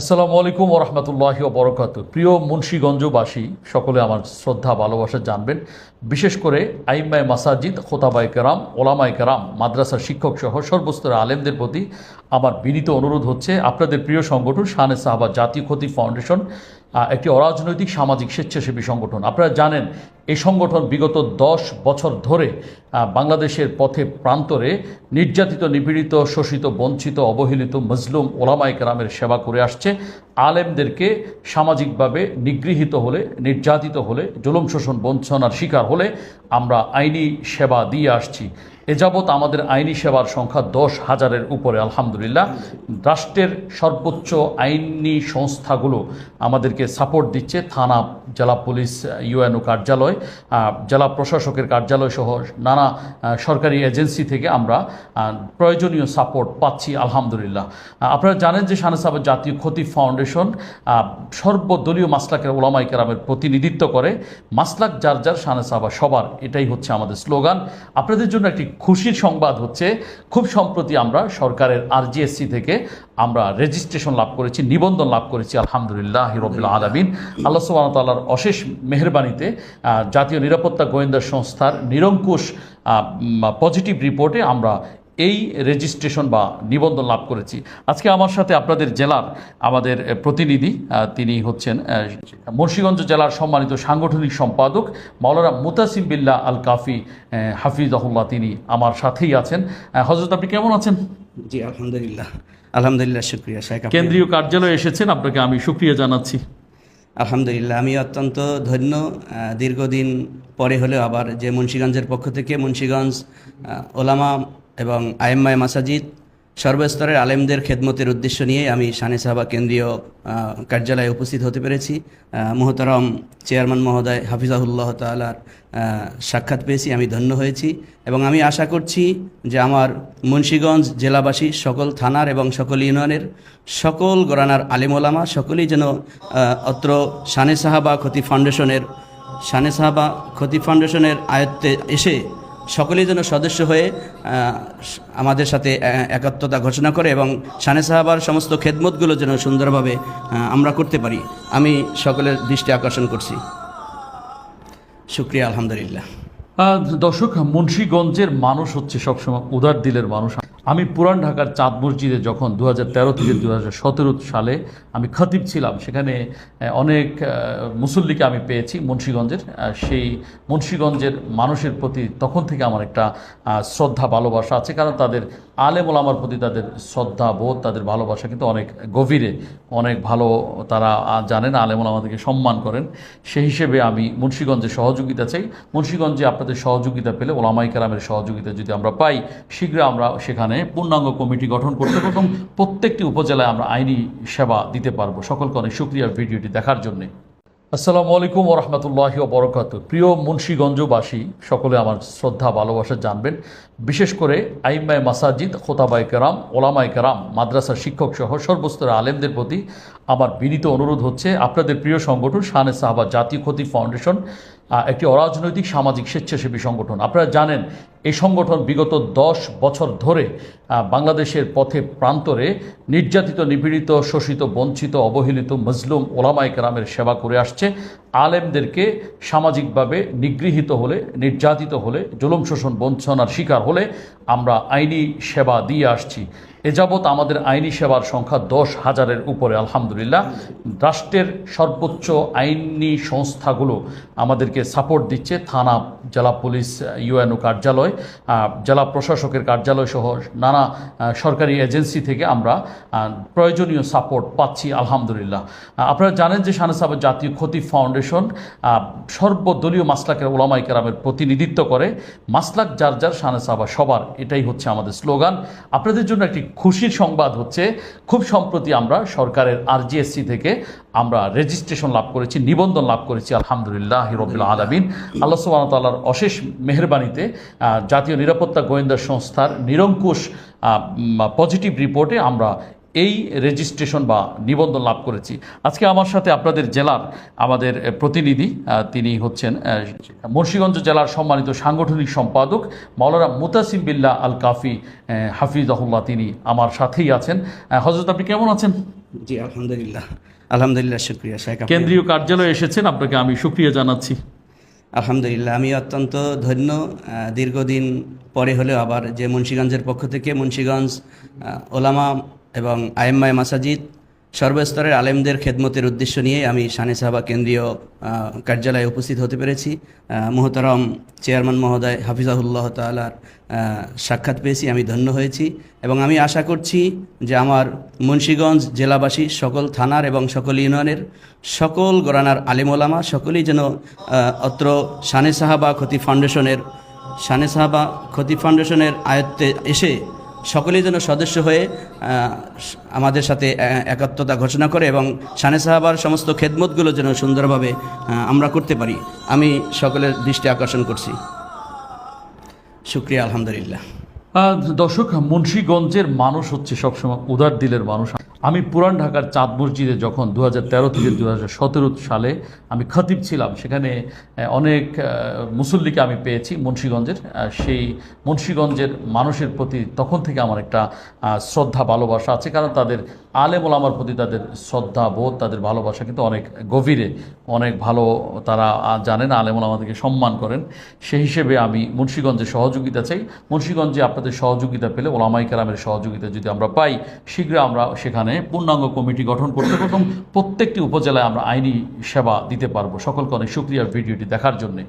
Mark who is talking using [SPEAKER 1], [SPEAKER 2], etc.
[SPEAKER 1] আসসালামু আলাইকুম ওরহমতুল্লাহি বরকাত প্রিয় মুন্সীগঞ্জবাসী, সকলে আমার শ্রদ্ধা, ভালোবাসা জানবেন। বিশেষ করে আইম্মায় মাসাজিদ খোতাবাই কেরাম ওলামাই কেরাম, মাদ্রাসার শিক্ষক সহ সর্বস্তরের আলেমদের প্রতি আমার বিনীত অনুরোধ হচ্ছে, আপনাদের প্রিয় সংগঠন শাহানে সাহাবা জাতীয় ক্ষতি ফাউন্ডেশন একটি অরাজনৈতিক সামাজিক স্বেচ্ছাসেবী সংগঠন। আপনারা জানেন এই সংগঠন বিগত দশ বছর ধরে বাংলাদেশের পথে প্রান্তরে নির্যাতিত, নিপীড়িত, শোষিত, বঞ্চিত, অবহেলিত মজলুম ওলামাই কেরামের সেবা করে আসছে। আলেমদেরকে সামাজিকভাবে নিগৃহীত হলে, নির্যাতিত হলে, জুলুম শোষণ বঞ্চনার শিকার হলে আমরা আইনি সেবা দিয়ে আসছি। যাবৎ আমাদের আইনি সেবার সংখ্যা দশ হাজারের উপরে, আলহামদুলিল্লাহ। রাষ্ট্রের সর্বোচ্চ আইনি সংস্থাগুলো আমাদেরকে সাপোর্ট দিচ্ছে, থানা, জেলা পুলিশ, ইউএনও কার্যালয় জেলা প্রশাসকের কার্যালয় সহ নানা সরকারি এজেন্সি থেকে আমরা প্রয়োজনীয় সাপোর্ট পাচ্ছি, আলহামদুলিল্লাহ। আপনারা জানেন যে সাহেব জাতীয় ক্ষতি ফাউন্ডেশন সর্বদলীয় মাসলাকের ওলামাই কেরামের প্রতিনিধিত্ব করে, মাসলাক যার যার শাহানা সাহাবা সবার, এটাই হচ্ছে আমাদের স্লোগান। আপনাদের জন্য একটি খুশির সংবাদ হচ্ছে খুব সম্প্রতি আমরা সরকারের আরজিএসসি থেকে আমরা রেজিস্ট্রেশন লাভ করেছি নিবন্ধন লাভ করেছি আলহামদুলিল্লাহ হিরবুল আলমিন। আল্লাহ সুবাহ তাল্লার অশেষ মেহরবানিতে জাতীয় নিরাপত্তা গোয়েন্দা সংস্থার নিরঙ্কুশ পজিটিভ রিপোর্টে আমরা এই রেজিস্ট্রেশন বা নিবন্ধন লাভ করেছি। আজকে আমার সাথে আপনাদের জেলার আমাদের প্রতিনিধি তিনি হচ্ছেন মুন্সিগঞ্জ জেলার সম্মানিত সাংগঠনিক সম্পাদক মাওলানা মুতাসিম বিল্লাহ আল কাফি আহ, হাফিজাহুল্লাহ তিনি আমার সাথেই আছেন। হজরত আপনি কেমন আছেন?
[SPEAKER 2] জি আলহামদুলিল্লাহ। আলহামদুলিল্লাহ শুক্রিয়া। শেখ
[SPEAKER 1] কেন্দ্রীয় কার্যালয়ে এসেছেন আপনাকে আমি সুক্রিয়া জানাচ্ছি।
[SPEAKER 2] আলহামদুলিল্লাহ আমি অত্যন্ত ধন্য দীর্ঘদিন পরে হলেও আবার যে মুন্সিগঞ্জের পক্ষ থেকে মুন্সিগঞ্জ ওলামা এবং আয়েম্মায় মাসাজিদ সর্বস্তরের আলেমদের খেদমতের উদ্দেশ্য নিয়ে আমি শানে সাহাবা কেন্দ্রীয় কার্যালয়ে উপস্থিত হতে পেরেছি। মোহতারম চেয়ারম্যান মহোদয় হাফিজাহুল্লাহ তালার সাক্ষাৎ পেয়েছি, আমি ধন্য হয়েছি। এবং আমি আশা করছি যে আমার মুন্সীগঞ্জ জেলাবাসী, সকল থানার এবং সকল ইউনিয়নের সকল গরানার আলেম ওলামা সকলেই যেন অত্র শানে সাহাবা ক্ষতি ফাউন্ডেশনের, শানে সাহাবা ক্ষতি ফাউন্ডেশনের আয়ত্তে এসে সকলেই যেন সদস্য হয়ে আমাদের সাথে একাত্মতা ঘোষণা করে এবং সানে সাহাবার সমস্ত খেদমতগুলো যেন সুন্দরভাবে আমরা করতে পারি। আমি সকলের দৃষ্টি আকর্ষণ করছি। শুক্রিয়া, আলহামদুলিল্লাহ।
[SPEAKER 1] দর্শক, মুন্সীগঞ্জের মানুষ হচ্ছে সবসময় উদার দিলের মানুষ। আমি পুরান ঢাকার চাঁদ মসজিদে যখন দু তেরো থেকে দু হাজার সতেরো সালে আমি খতিব ছিলাম, সেখানে অনেক মুসল্লিকে আমি পেয়েছি মুন্সীগঞ্জের। সেই মুন্সীগঞ্জের মানুষের প্রতি তখন থেকে আমার একটা শ্রদ্ধা, ভালোবাসা আছে। কারণ তাদের আলেম ওলামার প্রতি তাদের শ্রদ্ধা, বোধ, তাদের ভালোবাসা কিন্তু অনেক গভীরে। অনেক ভালো তারা জানেন, আলেম ওলামাদেরকে সম্মান করেন। সেই হিসেবে আমি মুন্সীগঞ্জে সহযোগিতা চাই। মুন্সীগঞ্জে আপনাদের সহযোগিতা পেলে ওলামাই কালামের সহযোগিতা যদি আমরা পাই শীঘ্র আমরা সেখানে পূর্ণাঙ্গ কমিটি গঠন করতে এবং প্রত্যেকটি উপজেলায় আমরা আইনি সেবা দিতে পারব। সকলকে অনেক সুক্রিয়া ভিডিওটি দেখার জন্যে। আসসালামু আলাইকুম ওরহমতুল্লাহ বরকাত প্রিয় মুন্সীগঞ্জবাসী, সকলে আমার শ্রদ্ধা, ভালোবাসা জানবেন। বিশেষ করে আইম্মায় মাসাজিদ খোতাবাই কেরাম ওলামাই কেরাম মাদ্রাসার শিক্ষক সহ সর্বস্তরের আলেমদের প্রতি আমার বিনীত অনুরোধ হচ্ছে, আপনাদের প্রিয় সংগঠন শাহানে সাহাবা জাতীয় ক্ষতি ফাউন্ডেশন একটি অরাজনৈতিক, সামাজিক, স্বেচ্ছাসেবী সংগঠন। আপনারা জানেন, এই সংগঠন বিগত দশ বছর ধরে বাংলাদেশের পথে প্রান্তরে নির্যাতিত, নিপীড়িত, শোষিত, বঞ্চিত, অবহেলিত, মজলুম ওলামাই কেরামের সেবা করে আসছে। আলেমদেরকে সামাজিকভাবে নিগৃহীত হলে, নির্যাতিত হলে, জুলুম শোষণ বঞ্চনার শিকার হলে আমরা আইনি সেবা দিয়ে আসছি। এ যাবৎ আমাদের আইনি সেবার সংখ্যা দশ হাজারের উপরে, আলহামদুলিল্লাহ। রাষ্ট্রের সর্বোচ্চ আইনি সংস্থাগুলো আমাদেরকে সাপোর্ট দিচ্ছে, থানা, জেলা পুলিশ, ইউএনও কার্যালয় জেলা প্রশাসকের কার্যালয় সহ নানা সরকারি এজেন্সি থেকে আমরা প্রয়োজনীয় সাপোর্ট পাচ্ছি, আলহামদুলিল্লাহ। আপনারা জানেন যে শাহানা সাহেব জাতীয় ক্ষতি ফাউন্ডেশন সর্বদলীয় মাসলাকের ওলামাই কেরামের প্রতিনিধিত্ব করে। মাসলাক যার যার শাহানা সাহাবা সবার, এটাই হচ্ছে আমাদের স্লোগান আপনাদের জন্য একটি খুশির সংবাদ হচ্ছে, খুব সম্প্রতি আমরা সরকারের আরজিএসসি থেকে আমরা রেজিস্ট্রেশন লাভ করেছি, নিবন্ধন লাভ করেছি, আলহামদুলিল্লাহ হিরবুল আলমিন। আল্লাহ সুবাহতাল্লার অশেষ মেহরবানিতে জাতীয় নিরাপত্তা গোয়েন্দা সংস্থার নিরঙ্কুশ পজিটিভ রিপোর্টে আমরা এই রেজিস্ট্রেশন বা নিবন্ধন লাভ করেছি। আজকে আমার সাথে আপনাদের জেলার আমাদের প্রতিনিধি তিনি হচ্ছেন মুন্সিগঞ্জ জেলার সম্মানিত সাংগঠনিক সম্পাদক মাওলানা মুতাসিম বিল্লাহ আল কাফি আহ, হাফিজাহুল্লাহ তিনি আমার সাথেই আছেন। হজরত আপনি কেমন আছেন?
[SPEAKER 2] জি আলহামদুলিল্লাহ। আলহামদুলিল্লাহ শুক্রিয়া শেখ
[SPEAKER 1] কেন্দ্রীয় কার্যালয়ে এসেছেন আপনাকে আমি সুক্রিয়া জানাচ্ছি।
[SPEAKER 2] আলহামদুলিল্লাহ আমি অত্যন্ত ধন্য দীর্ঘদিন পরে হলেও আবার যে মুন্সীগঞ্জের পক্ষ থেকে মুন্সীগঞ্জ ওলামা এবং আইএমআই মাসাজিদ সর্বস্তরের আলেমদের খেদমতের উদ্দেশ্য নিয়ে আমি শানে সাহাবা কেন্দ্রীয় কার্যালয়ে উপস্থিত হতে পেরেছি। মোহতারম চেয়ারম্যান মহোদয় হাফিজাহুল্লাহ তালার সাক্ষাৎ পেয়েছি, আমি ধন্য হয়েছি। এবং আমি আশা করছি যে আমার মুন্সীগঞ্জ জেলাবাসী, সকল থানার এবং সকল ইউনিয়নের, সকল গরানার আলেম ওলামা সকলেই যেন অত্র শানে সাহাবা ক্ষতি ফাউন্ডেশনের, শানে সাহাবা ক্ষতি ফাউন্ডেশনের আয়ত্তে এসে সকলেই যেন সদস্য হয়ে আমাদের সাথে একাত্মতা ঘোষণা করে এবং সানে সাহাবার সমস্ত খেদমতগুলো যেন সুন্দরভাবে আমরা করতে পারি। আমি সকলের দৃষ্টি আকর্ষণ করছি। শুক্রিয়া, আলহামদুলিল্লাহ।
[SPEAKER 1] দর্শক, মুন্সীগঞ্জের মানুষ হচ্ছে সবসময় উদার দিলের মানুষ। আমি পুরান ঢাকার চাঁদ মসজিদে যখন দু তেরো থেকে দু হাজার সতেরো সালে আমি খতিব ছিলাম, সেখানে অনেক মুসল্লিকে আমি পেয়েছি মুন্সীগঞ্জের। সেই মুন্সীগঞ্জের মানুষের প্রতি তখন থেকে আমার একটা শ্রদ্ধা, ভালোবাসা আছে। কারণ তাদের আলেম ওলামার প্রতি তাদের শ্রদ্ধা, বোধ, তাদের ভালোবাসা কিন্তু অনেক গভীরে, অনেক ভালো তারা জানেন, আলেম ওলামাদেরকে সম্মান করেন। সেই হিসেবে আমি মুন্সীগঞ্জের সহযোগিতা চাই। মুন্সীগঞ্জে আপনাদের সহযোগিতা পেলে ওলামাই কালামের সহযোগিতা যদি আমরা পাই শীঘ্র আমরা সেখানে পূর্ণাঙ্গ কমিটি গঠন করতে এবং প্রত্যেকটি উপজেলায় আমরা আইনি সেবা দিতে পারব। সকলকে অনেক সুক্রিয়ার ভিডিওটি দেখার জন্যে।